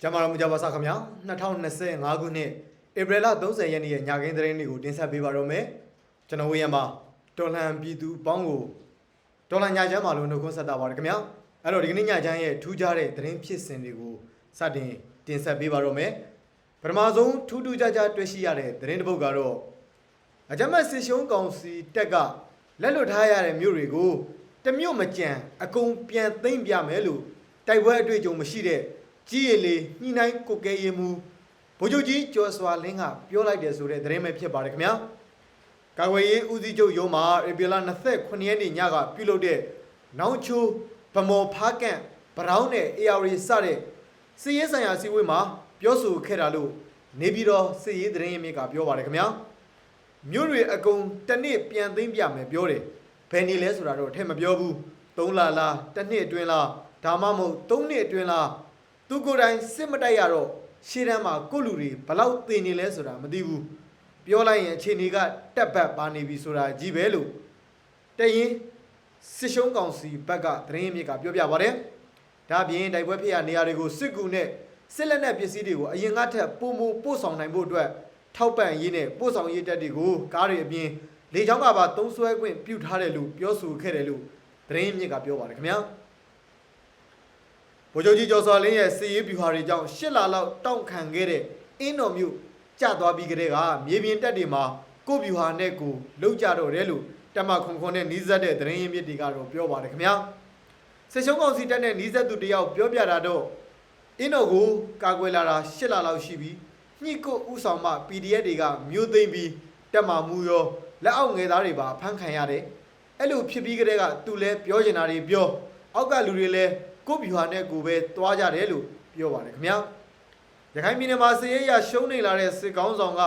ကျမတော်မူကြပါစားခင်ဗျာ2025ခုနှစ်ဧပြီလ30ရက်နေ့ရဲ့ညခင်းသတင်းတွေကိုတင်ဆက်ပေးပါတော့မယ်ကျွန်တော်ဝေယံပါတော်လန်ပြည်သူပေါင်းကိုတော်လန်ညချမ်းပါလို့နှုတ်ခွန်းဆက်တာပါတယ်ခင်ဗျာအဲ့တော့ဒီကနေ့ညချမ်းရဲ့ထူးခြားတဲ့သတင်းဖြစ်စဉ်တွေကိုစတင်တင်ဆက်ပေးပါတော့မယ်ပထမဆုံးထူးထူးခြားခြားတွေ့ရှိရတဲ့သတင်းတစ်ပုဒ်ကတော့အကြမ်းမဲ့စစ်ရှုံးကောင်စီတက်ကလက်လွတ်ထားရတဲ့မြို့တွေကိုတစ်မြို့မကြံအကုန်ပြန်သိမ့်ပြမယ်လို့တိုက်ပွဲအတွေ့အကြုံမရှိတဲ့ ကြီးရည်လေးညှိနှိုင်းကိုကဲရမှုဗိုလ်ချုပ်ကြီးကျော်စွာလင်းကပြောလိုက်တယ်ဆိုတဲ့သတင်းပဲဖြစ်ပါတယ်ခင်ဗျာကာကွယ်ရေးဦးစီးချုပ်ရုံးမှာဧပြီလ29ရက်နေ့ညကပြုလုပ်တဲ့နောင်ချိုဗမော်ဖားကန့်ဗရောင်းနဲ့ AR စတဲ့စီးရေးဆိုင်ရာစီဝေးမှာပြောဆိုခဲ့တာလို့နေပြည်တော်စီးရေးသတင်းရင်းမြစ်ကပြောပါတယ်ခင်ဗျာမြို့တွေအကုန်တစ်နှစ်ပြန်သိမ်းပြမယ်ပြောတယ်ဘယ်နေလဲဆိုတာတော့ထဲမပြောဘူး၃လလားတစ်နှစ်အတွင်းလားဒါမှမဟုတ်၃နှစ်အတွင်းလား သူကိုယ်တိုင်စစ်မတိုက်ရတော့ရှေ့တန်းမှာကိုယ့်လူတွေဘလောက်တင်နေလဲဆိုတာမသိဘူးပြောလိုက်ရင်အခြေအနေကတက်ဘက်ပါနေပြီဆိုတာကြီးပဲလို့တရင်စစ်ရှုံးကောင်စီဘက်ကသတင်းမြစ်ကပြောပြပါတယ်ဒါအပြင်တိုက်ပွဲဖြစ်ရနေရာတွေကိုစစ်ကူနဲ့စစ်လက်နက်ပစ္စည်းတွေကိုအရင်ကထက်ပုံမပို့ဆောင်နိုင်ဖို့အတွက်ထောက်ပံ့ရေးနဲ့ပို့ဆောင်ရေးတက်တွေကိုကားတွေအပြင်လေကြောင်းကပါသုံးဆွဲခွင့်ပြုထားတယ်လို့ပြောဆိုခဲ့တယ်လို့သတင်းမြစ်ကပြောပါတယ်ခင်ဗျာ ဗိုလ်ချုပ်ကြီးကျော်စောလင်းရဲ့စီရေးဗျူဟာတွေကြောင့်၈လလောက်တောင့်ခံခဲ့တဲ့အင်းတော်မြို့ကျသွားပြီးကတည်းကမြေပြင်တက်တွေမှာကိုယ့်ဗျူဟာနဲ့ကိုယ်လှုပ်ကြတော့တယ်လို့တမခွန်ခွန်နဲ့နီးစပ်တဲ့သတင်းရင်းမြစ်တွေကတော့ပြောပါတယ်ခင်ဗျာစစ်ရှုံးကောင်စီတက်တဲ့နီးစပ်သူတယောက်ပြောပြတာတော့အင်းတော်ကိုကာကွယ်လာတာ၈လလောက်ရှိပြီညှိကိုဥဆောင်မှ PDF တွေကမျိုးသိမ့်ပြီးတက်မှမူရောလက်အောက်ငယ်သားတွေပါဖမ်းခံရတယ်အဲ့လိုဖြစ်ပြီးကတည်းကသူလဲပြောချင်တာတွေပြောအောက်ကလူတွေလဲ ကိုယ့်ဗျူဟာနဲ့ကိုယ်ပဲသွားကြတယ်လို့ပြောပါတယ်ခင်ဗျာရခိုင်ပြည်နယ်မှာစစ်ရေးရရှုံးနေလာတဲ့စစ်ကောင်းဆောင်က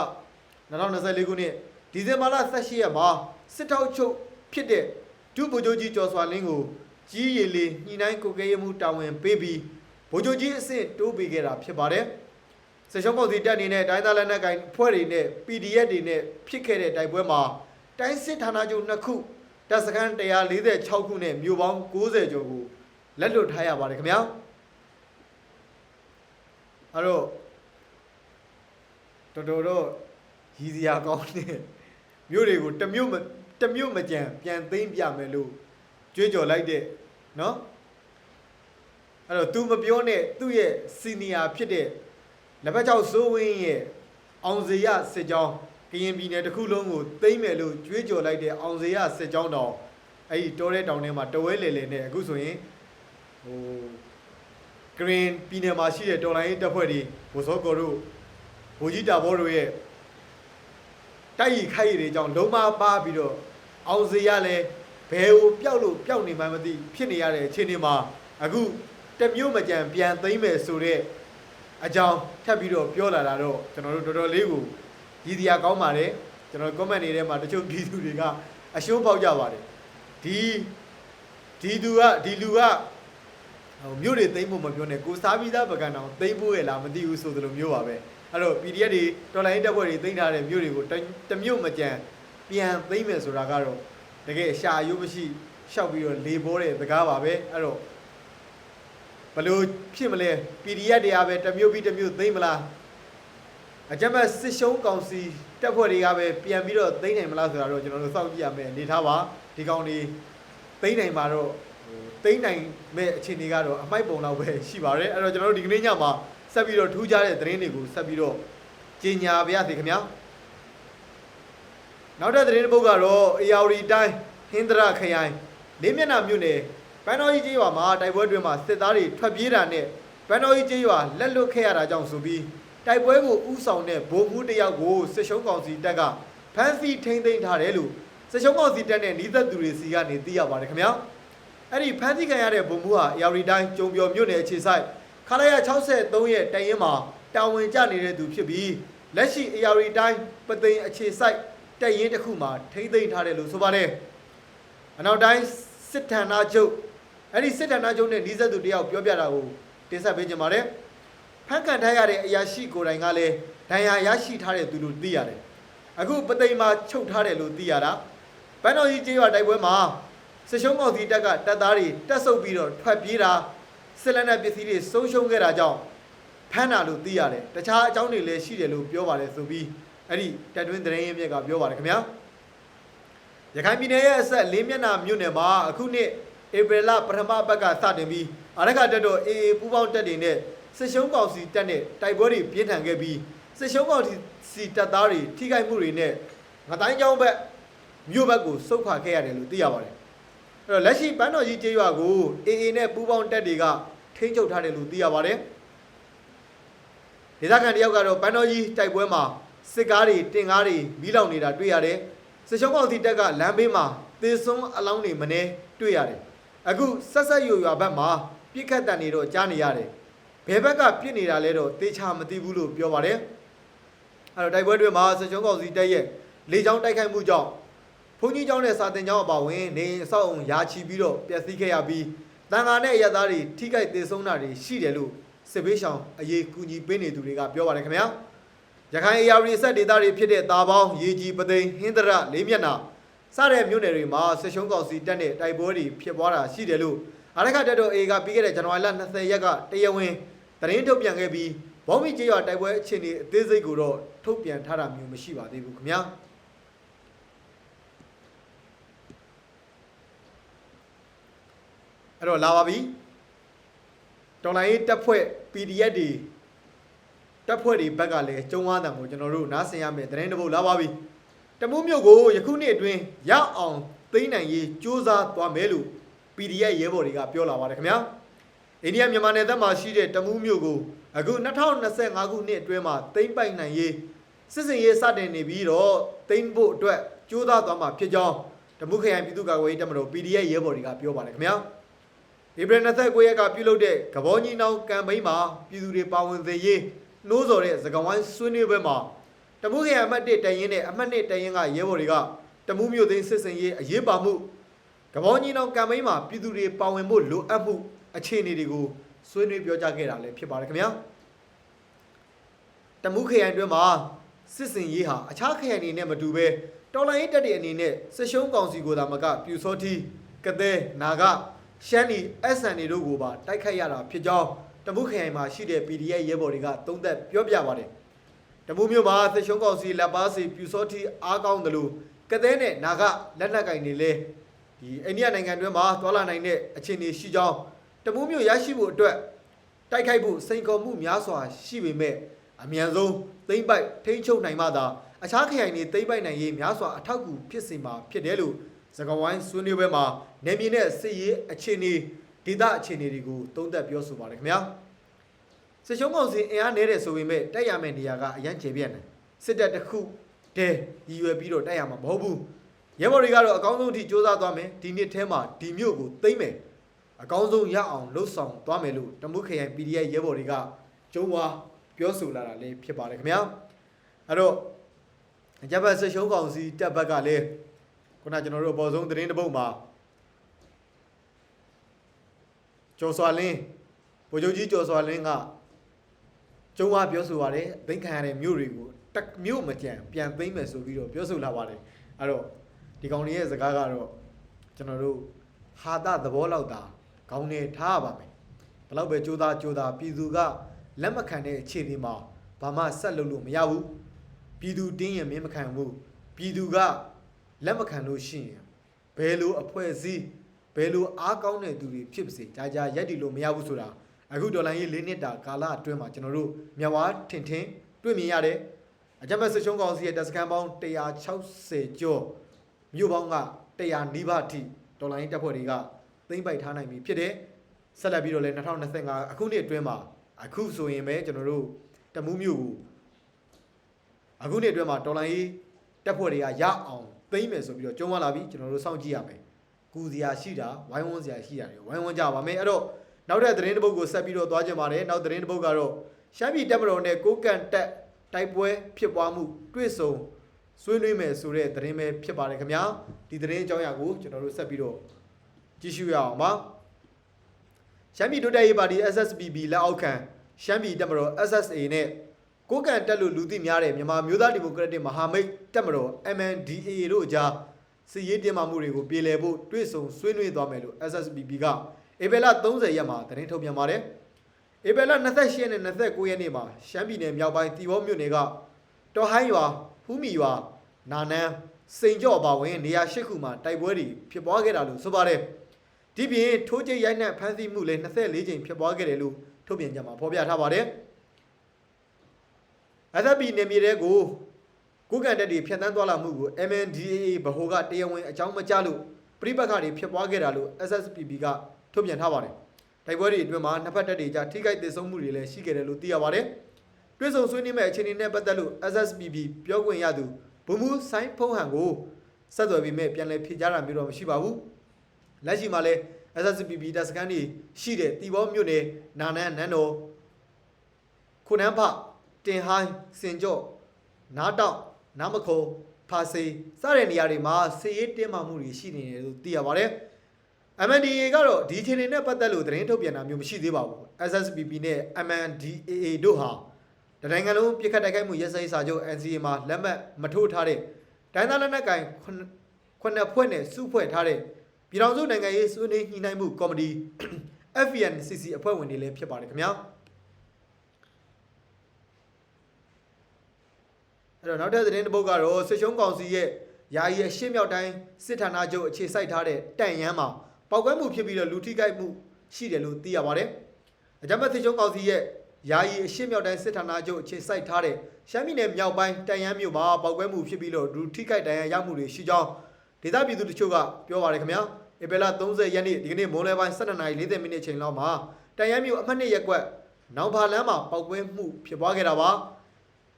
2024ခုနှစ်ဒီဇင်ဘာလ18ရက်မှာစစ်ထောက်ချုပ်ဖြစ်တဲ့ဒုဗိုလ်ချုပ်ကြီးကျော်စွာလင်းကိုကြီးရည်လေးညှိနှိုင်းကိုကဲရမှုတာဝန်ပေးပြီးဗိုလ်ချုပ်ကြီးအဆင့်တိုးပေးခဲ့တာဖြစ်ပါတယ်စစ်ရှုံးပုံစီတက်နေတဲ့တိုင်းသားလက်နက်ကိုင်ဖွဲ့တွေနဲ့ PDF တွေနဲ့ဖြစ်ခဲ့တဲ့တိုက်ပွဲမှာတိုင်းစစ်ဌာနချုပ်နှစ်ခုတပ်စခန်း146ခုနဲ့မြို့ပေါင်း90ကျော်ကို လက်လွတ်ထားရပါတယ်ခင်ဗျာအဲ့တော့တော်တော်တော့ရည်စရာကောင်းတဲ့မြို့တွေကိုတမြို့တမြို့မကြံပြန်သိမ့်ပြမယ်လို့ကြွေးကြော်လိုက်တဲ့နော်အဲ့တော့ तू မပြောနဲ့သူ့ရဲ့စီနီယာဖြစ်တဲ့လက်ပတ်ကျောက်စိုးဝင်းရဲ့အောင်စရစစ်ကြောင်းကရင်ပြည်နယ်တစ်ခုလုံးကိုသိမ့်မယ်လို့ကြွေးကြော်လိုက်တဲ့အောင်စရစစ်ကြောင်းတော်အဲ့ဒီတောထဲတောင်ထဲမှာတဝဲလေလေနဲ့အခုဆိုရင် ဟိုဂရင်းပြည်နယ်မှာရှိတဲ့တော်လိုင်းတပ်ဖွဲ့တွေဘိုစောကော်တို့ဘိုကြီးတာဘောတို့ရဲ့တိုက်ရီခိုက်ရီတွေကြောင့်လုံးမပါပြီးတော့အောင်စရလဲဘယ်ကိုပျောက်လို့ပျောက်နေမှမသိဖြစ်နေရတဲ့အခြေအနေမှာအခုတစ်မျိုးမကြံပြန်သိမ့်မယ်ဆိုတဲ့အကြောင်းထပ်ပြီးတော့ပြောလာတာတော့ကျွန်တော်တို့တော်တော်လေးကိုရည်တရားကောင်းပါတယ်ကျွန်တော် comment တွေထဲမှာတချို့ပြည်သူတွေကအရှုံးပေါက်ကြပါတယ်ဒီဒီသူကဒီလူက ဟိုမြို့တွေသိမ်းဖို့မပြောနဲ့ကိုစားပြီးသားပကံတောင်သိမ်းဖို့ရလားမသိဘူးဆိုသလိုမျိုးပါပဲအဲ့တော့ PDF တွေတော်လိုင်းတပ်ဖွဲ့တွေသိမ်းထားတဲ့မြို့တွေကိုတစ်တစ်မြို့မကြံပြန်သိမ်းမယ်ဆိုတာကတော့တကယ်ရှာရုပ်မရှိရှောက်ပြီးတော့လေပေါ်တဲ့စကားပါပဲအဲ့တော့ဘယ်လို့ဖြစ်မလဲ PDF တွေကပဲတစ်မြို့ပြီးတစ်မြို့သိမ်းမလားအကြမ်းဖက်စစ်ရှုံးကောင်စီတပ်ဖွဲ့တွေကပဲပြန်ပြီးတော့သိမ်းနိုင်မလားဆိုတာတော့ကျွန်တော်တို့စောင့်ကြည့်ရမယ်အနေထားပါဒီကောင်တွေသိမ်းနိုင်မှာတော့ ဟိုတိမ့်နိုင်မဲ့အခြေအနေကတော့အမိုက်ပုံလောက်ပဲရှိပါတယ်အဲ့တော့ကျွန်တော်တို့ဒီကနေ့ညမှာဆက်ပြီးတော့ထူးခြားတဲ့သတင်းတွေကိုဆက်ပြီးတော့ကြီးညာပါရစေခင်ဗျာနောက်တဲ့သတင်းတစ်ပုဒ်ကတော့အေယာဝတီတိုင်းဟင်္ဒရာခရိုင်လေးမျက်နှာမြို့နယ်ပန်းတော်ကြီးကျေးရွာမှာတိုက်ပွဲတွင်မှာစစ်သားတွေထွက်ပြေးတာနဲ့ပန်းတော်ကြီးကျေးရွာလက်လွတ်ခဲ့ရတာကြောင့်ဆိုပြီးတိုက်ပွဲကိုဥဆောင်တဲ့ဗိုလ်မှူးတစ်ယောက်ကိုစစ်ရှုံးကောင်စီတပ်ကဖမ်းဆီးထိန်းသိမ်းထားတယ်လို့စစ်ရှုံးကောင်စီတပ်နဲ့နှီးသက်သူတွေစီကနေသိရပါတယ်ခင်ဗျာ အဲ့ဒီဖမ်းဆီးခံရတဲ့ဗုံမှုဟာအရာရီတိုင်းကျုံပြော်မြို့နယ်အခြေဆိုင်ခလာရ63ရဲ့တိုင်ရင်မှာတာဝန်ကျနေတဲ့သူဖြစ်ပြီးလက်ရှိအရာရီတိုင်းပသိမ်အခြေဆိုင်တိုင်ရင်တစ်ခုမှာထိမ့်သိမ်းထားတယ်လို့ဆိုပါတယ်အနောက်တိုင်းစစ်ဌာနချုပ်အဲ့ဒီစစ်ဌာနချုပ်နဲ့နှီးစပ်သူတယောက်ပြောပြတာကိုတင်ဆက်ပေးကြပါမယ်ဖမ်းကန်ထားရတဲ့အရာရှိကိုယ်တိုင်ကလည်းဒဏ်ရာရရှိထားတဲ့သူလို့သိရတယ်အခုပသိမ်မှာချုပ်ထားတယ်လို့သိရတာဘန်တော်ကြီးကျေးရွာတိုက်ပွဲမှာ စစ်ရှုံးကောင်စီတပ်ကတပ်သားတွေတက်ဆုပ်ပြီးတော့ထွက်ပြေးတာစစ်လက်နက်ပစ္စည်းတွေဆုံးရှုံးခဲ့တာကြောင့်ဖမ်းတာလို့သိရတယ်တခြားအကြောင်းတွေလည်းရှိတယ်လို့ပြောပါတယ်ဆိုပြီးအဲ့ဒီတက်တွင်းသတင်းရင်းမြစ်ကပြောပါတယ်ခင်ဗျာရခိုင်ပြည်နယ်ရဲ့အဆက်လေးမျက်နှာမြို့နယ်မှာအခုနှစ်ဧပြီလပထမပတ်ကစတင်ပြီးအရကတက်တော့အေအေပူပေါင်းတက်တွေနဲ့စစ်ရှုံးကောင်စီတက်နဲ့တိုက်ပွဲတွေပြင်းထန်ခဲ့ပြီးစစ်ရှုံးကောင်စီတပ်သားတွေထိခိုက်မှုတွေနဲ့ငတိုင်းကျောင်းဘက်မြို့ဘက်ကိုစုတ်ခွာခဲ့ရတယ်လို့သိရပါတယ် အဲ့တော့လက်ရှိပန်းတော်ကြီးကျေးရွာကိုအေအေနဲ့ပူပေါင်းတက်တွေကထိန်းချုပ်ထားတယ်လို့သိရပါတယ်ဒေသခံတယောက်ကတော့ပန်းတော်ကြီးတိုက်ပွဲမှာစစ်ကားတွေတင်ကားတွေမီးလောင်နေတာတွေ့ရတယ်။စစ်ရှုံးကောင်စီတပ်ကလမ်းဘေးမှာသေဆုံးအလောင်းတွေမနေတွေ့ရတယ်။အခုဆက်ဆက်ရွရွာဘက်မှာပြစ်ခတ်တန်နေတော့ကြားနေရတယ်။ဘယ်ဘက်ကပြစ်နေတာလဲတော့တေချာမသိဘူးလို့ပြောပါတယ်။အဲ့တော့တိုက်ပွဲတွေမှာစစ်ရှုံးကောင်စီတပ်ရဲ့လေကြောင်းတိုက်ခိုက်မှုကြောင့် ဘုန်းကြီးကျောင်းနဲ့စာတင်ကျောင်းအပါအဝင်နေအိမ်အဆောက်အုံရာချီပြီးတော့ပျက်စီးခဲ့ရပြီးတန်ဃာနဲ့အရသားတွေထိခိုက်သေဆုံးတာတွေရှိတယ်လို့စစ်ဘေးရှောင်အရေးကူညီပေးနေသူတွေကပြောပါတယ်ခင်ဗျာရခိုင်အရာဝတီဆက်ဒေသတွေဖြစ်တဲ့တာပေါင်းရေကြီးပသိမ်ဟင်းတရလေးမျက်နှာစတဲ့မြို့နယ်တွေမှာဆက်ရှုံးကောင်စီတက်တဲ့တိုက်ပွဲတွေဖြစ်ပွားတာရှိတယ်လို့အရခတက်တော်အေကပြီးခဲ့တဲ့ဇန်နဝါရီလ20ရက်ကတရားဝင်သတင်းထုတ်ပြန်ခဲ့ပြီးဘောမီကျေးရွာတိုက်ပွဲအခြေအနေအသေးစိတ်ကိုတော့ထုတ်ပြန်ထားတာမျိုးမရှိပါသေးဘူးခင်ဗျာ အဲ့တော့လာပါပြီတော်လိုင်းရေးတက်ဖွဲ့ PDF တွေတက်ဖွဲ့တွေဘက်ကလည်းကျုံဝါတံကိုကျွန်တော်တို့နားဆင်ရမယ်သတင်းတစ်ပုဒ်လာပါပြီတမူးမြို့ကိုယခုနှစ်အတွင်းရအောင်သိမ်းနိုင်ရေးစူးစမ်းသွားမယ်လို့ PDF ရဲဘော်တွေကပြောလာပါတယ်ခင်ဗျာအိန္ဒိယမြန်မာနယ်သက်မှာရှိတဲ့တမူးမြို့ကိုအခု2025ခုနှစ်အတွင်းမှာသိမ်းပိုက်နိုင်ရေးစစ်စင်ရေးစတင်နေပြီးတော့သိမ်းဖို့အတွက်စူးစမ်းသွားမှာဖြစ်ကြောင်းတမူးခရိုင်ပြည်သူ့ကာကွယ်ရေးတပ်မတော် PDF ရဲဘော်တွေကပြောပါတယ်ခင်ဗျာ ဧပြီ29ရက်ကပြုလုပ်တဲ့ကဘောကြီးနောင်ကမ်ပိန်းမှာပြည်သူတွေပါဝင်စေရေးနှိုးဆော်တဲ့သကဝိုင်းဆွေးနွေးပွဲမှာတမူးခရိုင်အမှတ်1တရင်နဲ့အမှတ်2တရင်ကရဲဘော်တွေကတမူးမြို့သိမ်းစစ်စင်ရေးအရေးပါမှုကဘောကြီးနောင်ကမ်ပိန်းမှာပြည်သူတွေပါဝင်ဖို့လိုအပ်မှုအခြေအနေတွေကိုဆွေးနွေးပြောကြားခဲ့တာလည်းဖြစ်ပါတယ်ခင်ဗျာတမူးခရိုင်တွင်မှာစစ်စင်ရေးဟာအခြားခရိုင်တွေနဲ့မတူဘဲတော်လိုင်းရေးတပ်တွေအနေနဲ့စစ်ရှုံးကောင်စီကိုသာမကပြူစောတိကတဲ့နာက ရှမ်းနီ SN တို့ကိုပါတိုက်ခိုက်ရတာဖြစ်ကြောင်းတမုခရိုင်မှာရှိတဲ့ PDF ရဲဘော်တွေကသုံးသက်ပြောပြပါတယ်။တမုမြို့မှာသရှုံးကောင်စီလက်ပါစီပြူစောတိအားကောင်းတယ်လို့ကတဲ့နဲ့နာကလက်နက်ကင်တွေလဲဒီအိန္ဒိယနိုင်ငံတွင်းမှာတွာလာနိုင်တဲ့အခြေအနေရှိကြောင်းတမုမြို့ရရှိဖို့အတွက်တိုက်ခိုက်ဖို့စိန်ခေါ်မှုများစွာရှိပေမဲ့အမြန်ဆုံးသိမ့်ပိုက်ထိန်းချုပ်နိုင်မှသာအခြားခရိုင်တွေသိမ့်ပိုက်နိုင်ရေးများစွာအထောက်အကူဖြစ်စေမှာဖြစ်တယ်လို့စကဝိုင်းဆွေးနွေးပွဲမှာ နေမြေနဲ့စစ်ရေးအခြေအနေဒေသအခြေအနေတွေကိုသုံးသပ်ပြောဆိုပါတယ်ခင်ဗျာစစ်ရှုံးကောင်စီအင်အားနည်းတယ်ဆိုပေမဲ့တက်ရမယ့်နေရာကအရန်ကျေပြန့်တယ်စစ်တပ်တစ်ခုတည်းရည်ရွယ်ပြီးတော့တက်ရမှာမဟုတ်ဘူးရဲဘော်တွေကတော့အကောင်းဆုံးအထိစ조사သွားမယ်ဒီနှစ်ထဲမှာဒီမြို့ကိုသိမ့်မယ်အကောင်းဆုံးရအောင်လှုပ်ဆောင်သွားမယ်လို့တမုခရိုင် PDF ရဲဘော်တွေကကျုံးဝါပြောဆိုလာတာလေးဖြစ်ပါတယ်ခင်ဗျာအဲ့တော့အကြမ်းဖက်စစ်ရှုံးကောင်စီတပ်ဘက်ကလည်းခုနကျွန်တော်တို့အပေါ်ဆုံးသတင်းတစ်ပုဒ်မှာ ကျော်စွာလင်းဗိုလ်ချုပ်ကြီးကျော်စွာလင်းကကျုံးဝပြောဆိုပါတယ်သိမ်းခံရတဲ့မြို့တွေကိုတက်မြို့မကြံပြန်သိမ်းမယ်ဆိုပြီးတော့ပြောဆိုလာပါတယ်အဲ့တော့ဒီကောင်တွေရဲ့စကားကတော့ကျွန်တော်တို့ဟာတာသဘောလောက်တာခေါင်းနဲ့ထားရပါမယ်ဘယ်လောက်ပဲကြိုးစားကြိုးစားပြည်သူကလက်မခံတဲ့အခြေအနေမှာဘာမှဆက်လုပ်လို့မရဘူးပြည်သူတင်းရင်မင်းမခံဘူးပြည်သူကလက်မခံလို့ရှိရင်ဘယ်လိုအဖွဲ့အစည်း ဘယ်လိုအားကောင်းတဲ့သူတွေဖြစ်ပါစေကြာကြာရက်တည်လို့မရဘူးဆိုတာအခုဒေါ်လာရေး၄နှစ်တာကာလအတွင်းမှာကျွန်တော်တို့မြဝါထင်ထင်တွေ့မြင်ရတယ်အကြမ်းဖက်စစ်ရှုံးကောင်စီရဲ့တပ်စခန်းပေါင်း160ကျော်မြို့ပေါင်းက100နီးပါးအထိဒေါ်လာရေးတပ်ဖွဲ့တွေကသိမ်းပိုက်ထားနိုင်ပြီဖြစ်တယ်ဆက်လက်ပြီးတော့လည်း2025အခုနှစ်အတွင်းမှာအခုဆိုရင်ပဲကျွန်တော်တို့တမူးမြို့ကိုအခုနှစ်အတွင်းမှာဒေါ်လာရေးတက်ဖွဲ့တွေကရအောင်သိမ့်မယ်ဆိုပြီးတော့ကြုံရလာပြီကျွန်တော်တို့စောင့်ကြည့်ရမယ်။ ကူစရာရှိတာဝိုင်းဝန်းစရာရှိတာတွေဝိုင်းဝန်းကြပါမယ်။အဲ့တော့နောက်တဲ့သတင်းတစ်ပုဒ်ကိုဆက်ပြီးတော့သွားကြပါမယ်။နောက်သတင်းတစ်ပုဒ်ကတော့ရှမ်းပြည်တပ်မတော်နဲ့ကိုကန်တက်တိုက်ပွဲဖြစ်ပွားမှုတွေ့ဆုံဆွေးနွေးမယ်ဆိုတဲ့သတင်းပဲဖြစ်ပါတယ်ခင်ဗျာ။ဒီသတင်းအကြောင်းအရာကိုကျွန်တော်တို့ဆက်ပြီးတော့ကြည့်ရှုရအောင်ပါ။ရှမ်းပြည်ဒုတက်ရေးပါတီ SSPB လက်အောက်ခံရှမ်းပြည်တပ်မတော် SSA နဲ့ကိုကန်တက်လို့လူသိများတဲ့မြန်မာမျိုးသားဒီမိုကရက်တစ်မဟာမိတ်တပ်မတော် MNDAA တို့အကြား စစ်ရေးတင်မာမှုတွေကိုပြေလည်ဖို့တွေ့ဆုံဆွေးနွေးသွားမယ်လို့ SSPB ကဧပြီလ30ရက်မှာသတင်းထုတ်ပြန်ပါတယ်။ဧပြီလ28ရက်နဲ့29ရက်နေ့မှာရှမ်းပြည်နယ်မြောက်ပိုင်းတီဘောမြို့နယ်ကတော်ဟိုင်းရွာဖူးမီရွာနာနန်းစိန်ကြော့အပါဝင်နေရာ၈ခုမှာတိုက်ပွဲတွေဖြစ်ပွားခဲ့တာလို့ဆိုပါတယ်ဒီပြင်ထိုးကျိတ်ရိုက်နှက်ဖမ်းဆီးမှုလည်း24ကြိမ်ဖြစ်ပွားခဲ့တယ်လို့ထုတ်ပြန်ကြမှာဖော်ပြထားပါတယ်အသက်ပြည်နယ်မြေတဲကို ကိုကန်တက်တွေဖျက်ဆီးသွားလာမှုကို MNDAA ဗဟိုကတရားဝင်အကြောင်းမကြားလို့ပြိပက္ခတွေဖြစ်ပွားခဲ့တာလို့ SSPP ကထုတ်ပြန်ထားပါတယ်တိုက်ပွဲတွေအတွင်းမှာနှစ်ဖက်တပ်တွေကြားထိခိုက်ဒေဆုံးမှုတွေလည်းရှိခဲ့တယ်လို့သိရပါတယ်တွဲဆုံဆွေးနွေးမဲ့အခြေအနေနဲ့ပတ်သက်လို့ SSPP ပြောခွင့်ရသူဗိုလ်မှူးဆိုင်းဖုံးဟန်ကိုဆက်သွယ်ပြီးမဲ့ပြန်လည်ဖြေကြားတာမျိုးတော့မရှိပါဘူးလက်ရှိမှာလည်း SSPP တပ်စခန်းတွေရှိတဲ့တီဘောမြို့နယ်နာနန်းနန်းတော်ခုနန်းဖတင်ဟိုင်းစင်ကြော့နားတောက် နားမခုံဖာစီစတဲ့နေရာတွေမှာစစ်ရေးတင်းမာမှုတွေရှိနေတယ်လို့သိရပါတယ် MNDAA ကတော့ဒီအခြေအနေနဲ့ပတ်သက်လို့သတင်းထုတ်ပြန်တာမျိုးမရှိသေးပါဘူး SSPP နဲ့ MNDAA တို့ဟာတနိုင်ငံလုံးပြစ်ခတ်တိုက်ခိုက်မှုရဲစဲစာချုပ် NCA မှာလက်မှတ်မထိုးထားတဲ့တိုင်းသားလက်နက်ကိုင်ခုနှစ်ခုနှစ်ဖွဲ့နဲ့စုဖွဲ့ထားတဲ့ပြည်ထောင်စုနိုင်ငံရေးဆွေးနွေးညှိနှိုင်းမှုကော်မတီ FVNCC အဖွဲ့ဝင်တွေလည်းဖြစ်ပါတယ်ခင်ဗျာ အဲ့တော့နောက်ထပ်သတင်းတစ်ပုဒ်ကတော့စစ်ရှုံးကောင်စီရဲ့ယာယီအရှေ့မြောက်တိုင်းစစ်ဌာနချုပ်အခြေစိုက်ထားတဲ့တန့်ရမ်းမှာပောက်ကွဲမှုဖြစ်ပြီးတော့လူထိခိုက်မှုရှိတယ်လို့သိရပါတယ်။အကြမ်းဖက်စစ်ရှုံးကောင်စီရဲ့ယာယီအရှေ့မြောက်တိုင်းစစ်ဌာနချုပ်အခြေစိုက်ထားတဲ့ရှမ်းပြည်နယ်မြောက်ပိုင်းတန့်ရမ်းမြို့မှာပောက်ကွဲမှုဖြစ်ပြီးတော့လူထိခိုက်ဒဏ်ရာရမှုတွေရှိကြောင်းဒေသပြည်သူတချို့ကပြောပါတယ်ခင်ဗျာ။ဧပြီလ30ရက်နေ့ဒီကနေ့မိုးလယ်ပိုင်း12:40မိနစ်ချိန်လောက်မှာတန့်ရမ်းမြို့အမှတ်2ရပ်ကွက်နောင်ဖာလမ်းမှာပောက်ကွဲမှုဖြစ်ပွားခဲ့တာပါ။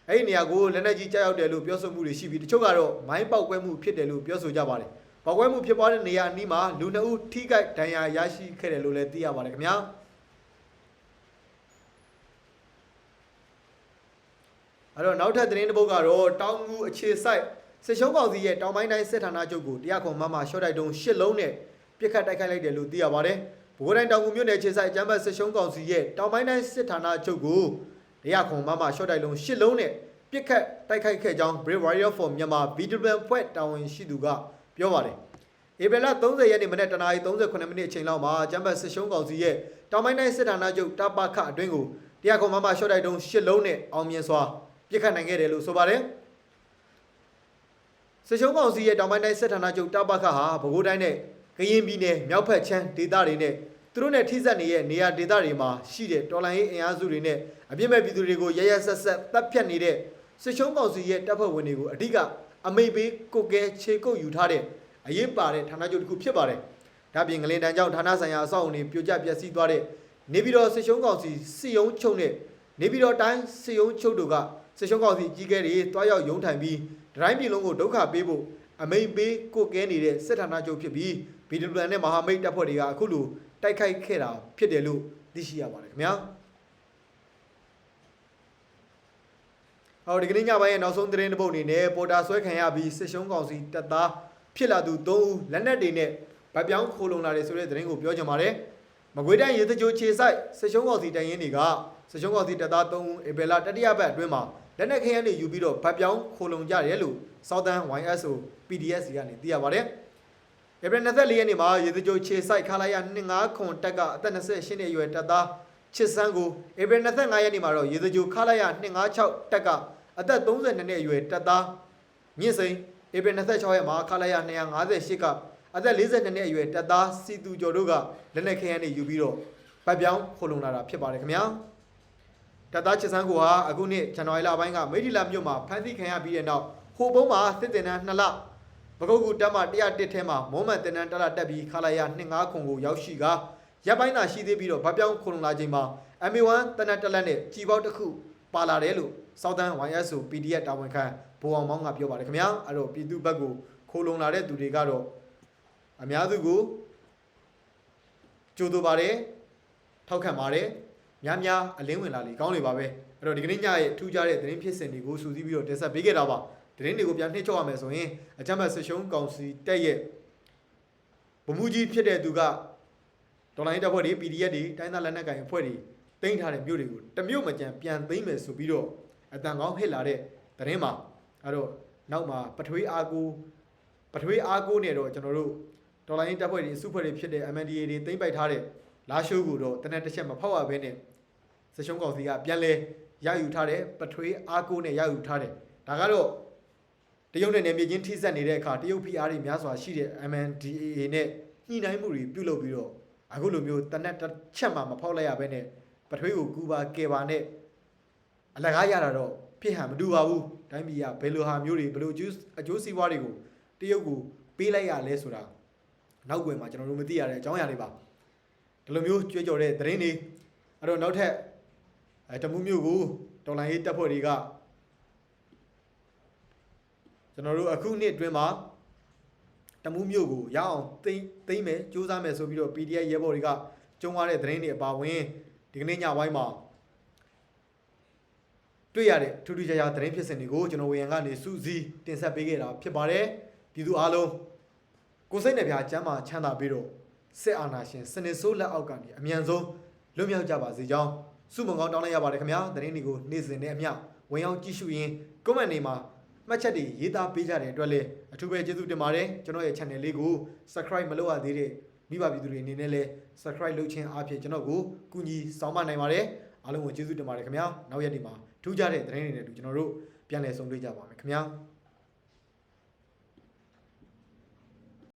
အဲ့ဒီနေရာကိုလက်နက်ကြီးကြားရောက်တယ်လို့ပြောဆိုမှုတွေရှိပြီးတချို့ကတော့မိုင်းပောက်ကွဲမှုဖြစ်တယ်လို့ပြောဆိုကြပါတယ်။ပောက်ကွဲမှုဖြစ်ပွားတဲ့နေရာအနီးမှာလူနှစ်ဦးထိခိုက်ဒဏ်ရာရရှိခဲ့တယ်လို့လည်းသိရပါတယ်ခင်ဗျာ။အဲ့တော့နောက်ထပ်သတင်းတစ်ပုဒ်ကတော့တောင်ငူအခြေဆိုင်စစ်ရှုံးကောင်စီရဲ့တောင်ပိုင်းတိုင်းစစ်ဌာနချုပ်ကိုတရားခွန်မမရှော့တိုက်တုံး၈လုံးနဲ့ပြစ်ခတ်တိုက်ခိုက်လိုက်တယ်လို့သိရပါတယ်။ဘိုးတိုင်းတောင်ငူမြို့နယ်အခြေဆိုင်အကြမ်းဖက်စစ်ရှုံးကောင်စီရဲ့တောင်ပိုင်းတိုင်းစစ်ဌာနချုပ်ကို တရားခွန်မမရှော့တိုက်လုံး၈လုံးနဲ့ပြစ်ခတ်တိုက်ခိုက်ခဲ့ကြောင်း Brave Warrior for Myanmar VWN ဖွဲ့တာဝန်ရှိသူကပြောပါတယ်။ဧပြီလ30ရက်နေ့မနက်တနာရီ38မိနစ်အချိန်လောက်မှာကျမ်းပတ်စစ်ရှုံးကောင်စီရဲ့တောင်ပိုင်းတိုင်းစစ်ဌာနချုပ်တပခအတွင်းကိုတရားခွန်မမရှော့တိုက်တုံး၈လုံးနဲ့အောင်မြင်စွာပြစ်ခတ်နိုင်ခဲ့တယ်လို့ဆိုပါတယ်။စစ်ရှုံးကောင်စီရဲ့တောင်ပိုင်းတိုင်းစစ်ဌာနချုပ်တပခဟာပဲခူးတိုင်းနဲ့ကရင်ပြည်နယ်မြောက်ဖက်ချမ်းဒေသတွေနဲ့သူတို့နဲ့ထိစပ်နေတဲ့နေရာဒေသတွေမှာရှိတဲ့တော်လှန်ရေးအင်အားစုတွေနဲ့ အပြစ်မဲ့ပြည်သူတွေကိုရရဆက်ဆက်တပ်ဖြတ်နေတဲ့စစ်ရှုံးကောင်စီရဲ့တပ်ဖွဲ့ဝင်တွေကိုအဓိကအမိတ်ပေးကုတ်ကဲခြေကုပ်ယူထားတဲ့အရေးပါတဲ့ဌာနချုပ်တစ်ခုဖြစ်ပါတယ်။ဒါပြင်ငလင်တန်းကြောင့်ဌာနဆိုင်ရာအဆောက်အုံတွေပြိုကျပျက်စီးသွားတဲ့နေပြည်တော်စစ်ရှုံးကောင်စီစစ်ရုံးချုပ်နဲ့နေပြည်တော်တိုင်းစစ်ရုံးချုပ်တို့ကစစ်ရှုံးကောင်စီကြီးကဲတွေတွားရောက်ရုံးထိုင်ပြီးဒတိုင်းပြည်လုံးကိုဒုက္ခပေးဖို့အမိန်ပေးကိုကဲနေတဲ့စစ်ဌာနချုပ်ဖြစ်ပြီး BWN နဲ့မဟာမိတ်တပ်ဖွဲ့တွေကအခုလိုတိုက်ခိုက်ခဲ့တာဖြစ်တယ်လို့သိရှိရပါတယ်ခင်ဗျာ ဟောဒီကနေ့ညပိုင်းရဲ့နောက်ဆုံးသတင်းတစ်ပုဒ်အနေနဲ့ပေါ်တာဆွဲခံရပြီးစစ်ရှုံးကောင်စီတပ်သားဖြစ်လာသူ၃ဦးလက်နက်တွေနဲ့ဗတ်ပြောင်းခိုးလုံလာတယ်ဆိုတဲ့သတင်းကိုပြောကြပါတယ်မကွေးတိုင်းရေတကြိုခြေဆိုင်စစ်ရှုံးကောင်စီတိုင်ရင်တွေကစစ်ရှုံးကောင်စီတပ်သား၃ဦးဧပြီလတတိယပတ်အတွင်းမှာလက်နက်ခဲယမ်းတွေယူပြီးတော့ဗတ်ပြောင်းခိုးလုံကြတယ်လို့ Southern YSO PDS ကနေသိရပါတယ်ဧပြီ24ရက်နေ့မှာရေတကြိုခြေဆိုင်ခလာရ25ခွန်တက်ကအသက်28နှစ်အရွယ်တပ်သား ချစ်စန်းကိုဧပြီ25ရက်နေ့မှာတော့ရေတကြိုခလာရ256တက်ကအသက်32နှစ်အရွယ်တပ်သားမြင့်စိန်ဧပြီ26ရက်မှာခလာရ258ကအသက်42နှစ်အရွယ်တပ်သားစီတူကျော်တို့ကလက်နက်ခဲယမ်းတွေယူပြီးတော့ဗတ်ပြောင်းခိုးလုံလာတာဖြစ်ပါတယ်ခင်ဗျာတပ်သားချစ်စန်းကိုဟာအခုနှစ်ဇန်နဝါရီလပိုင်းကမိထီလာမြို့မှာဖမ်းဆီးခံရပြီးတဲ့နောက်ဟိုပုံးမှာစစ်တင်တန်း2လပကုတ်ကူတက်မှ101ထဲမှာမုံမှန်တင်တန်းတက်လာတက်ပြီးခလာရ25ခုကိုရောက်ရှိက ရပ်ပိုင်းသာရှိသေးပြီးတော့ဗတ်ပြောင်းခုံလာချိန်မှာ MA1 တနက်တက်လက်နဲ့ကြီးပေါက်တစ်ခုပါလာတယ်လို့ Southern YSO PDF တာဝန်ခံဘိုးအောင်မောင်းကပြောပါတယ်ခင်ဗျာအဲ့တော့ပြည်သူဘက်ကိုခိုးလုံလာတဲ့သူတွေကတော့အများစုကိုကြိုးတူပါတယ်ထောက်ခံပါတယ်များများအလင်းဝင်လာလေကောင်းလေပါပဲအဲ့တော့ဒီကနေ့ညရဲ့ထူးခြားတဲ့သတင်းဖြစ်စဉ်တွေကိုစူးစီးပြီးတော့တင်ဆက်ပေးခဲ့တာပါသတင်းတွေကိုပြန်နှိမ့်ချော့ရမယ်ဆိုရင်အကြမ်းဖက်ဆရှုံးကောင်စီတက်ရဲ့ဗမှုကြီးဖြစ်တဲ့သူက ဒေါ်လာရင်းတပ်ဖွဲ့တွေ PDF တွေတိုင်းသားလက်နက်ကိုင်အဖွဲ့တွေတင်ထားတဲ့မြို့တွေကိုတမြို့မကြံပြန်သိမ်းမယ်ဆိုပြီးတော့အတန်ကောင်းဟစ်လာတဲ့သတင်းမှာအဲ့တော့နောက်မှာပထွေးအားကိုပထွေးအားကိုနဲ့တော့ကျွန်တော်တို့ဒေါ်လာရင်းတပ်ဖွဲ့တွေစုဖွဲ့တွေဖြစ်တဲ့ MNDA တွေတင်ပိုက်ထားတဲ့လာရှိုးကိုတော့တနက်တစ်ချက်မဖောက်ရဘဲနဲ့စရှုံးကောင်စီကပြန်လဲရယူထားတယ်ပထွေးအားကိုးနဲ့ရယူထားတယ်ဒါကတော့တရုတ်နဲ့နယ်မြေချင်းထိစပ်နေတဲ့အခါတရုတ် PR တွေများစွာရှိတဲ့ MNDAA နဲ့ညှိနှိုင်းမှုတွေပြုလုပ်ပြီးတော့ အခုလိုမျိုးတနက်တစ်ချက်မှမဖောက်လိုက်ရဘဲနဲ့ပထွေးကိုကူပါကယ်ပါနဲ့အလကားရတာတော့ဖြစ်ဟန်မတူပါဘူးတိုင်းပြည်ကဘယ်လိုဟာမျိုးတွေဘယ်လိုအကျိုးအကျိုးစီးပွားတွေကိုတရုတ်ကိုပေးလိုက်ရလဲဆိုတာနောက်ွယ်မှာကျွန်တော်တို့မသိရတဲ့အကြောင်းအရာတွေပါဒီလိုမျိုးကြွေးကြော်တဲ့သတင်းတွေအဲ့တော့နောက်ထပ်အဲတမှုမျိုးကိုတော်လိုင်းရေးတပ်ဖွဲ့တွေကကျွန်တော်တို့အခုနှစ်အတွင်းမှာ တမှုမျိုးကိုရအောင်သိမ့်သိမ့်မယ်စူးစမ်းမယ်ဆိုပြီးတော့ PDF ရဲဘော်တွေကကျုံသွားတဲ့သတင်းတွေအပါအဝင်ဒီကနေ့ညဝိုင်းမှာတွေ့ရတဲ့ထူးထူးခြားခြားသတင်းဖြစ်စဉ်တွေကိုကျွန်တော်ဝေယံကနေစူးစီးတင်ဆက်ပေးခဲ့တာဖြစ်ပါတယ်ပြည်သူအားလုံးကိုယ်စိတ်နှပြချမ်းသာချမ်းသာပြီးတော့စစ်အာဏာရှင်စနစ်ဆိုးလက်အောက်ကနေအမြန်ဆုံးလွတ်မြောက်ကြပါစေကြောင်းစုမုံကောင်းတောင်းလိုက်ရပါတယ်ခင်ဗျာသတင်းတွေကိုနေ့စဉ်နဲ့အမျှဝင်ရောက်ကြည့်ရှုရင်း comment တွေမှာ မှတ်ချက်တွေရေးသားပေးကြတဲ့အတွက်လည်းအထူးပဲကျေးဇူးတင်ပါတယ်ကျွန်တော်ရဲ့ channel လေးကို subscribe မလုပ်ရသေးတဲ့မိဘပြည်သူတွေအနေနဲ့လည်း subscribe လုပ်ခြင်းအားဖြင့်ကျွန်တော်ကိုကူညီဆောင်မနိုင်ပါတယ်အားလုံးကိုကျေးဇူးတင်ပါတယ်ခင်ဗျာနောက်ရက်ဒီမှာထူးခြားတဲ့သတင်းတွေနဲ့အတူကျွန်တော်တို့ပြန်လည်ဆုံတွေ့ကြပါမယ်ခင်ဗျာ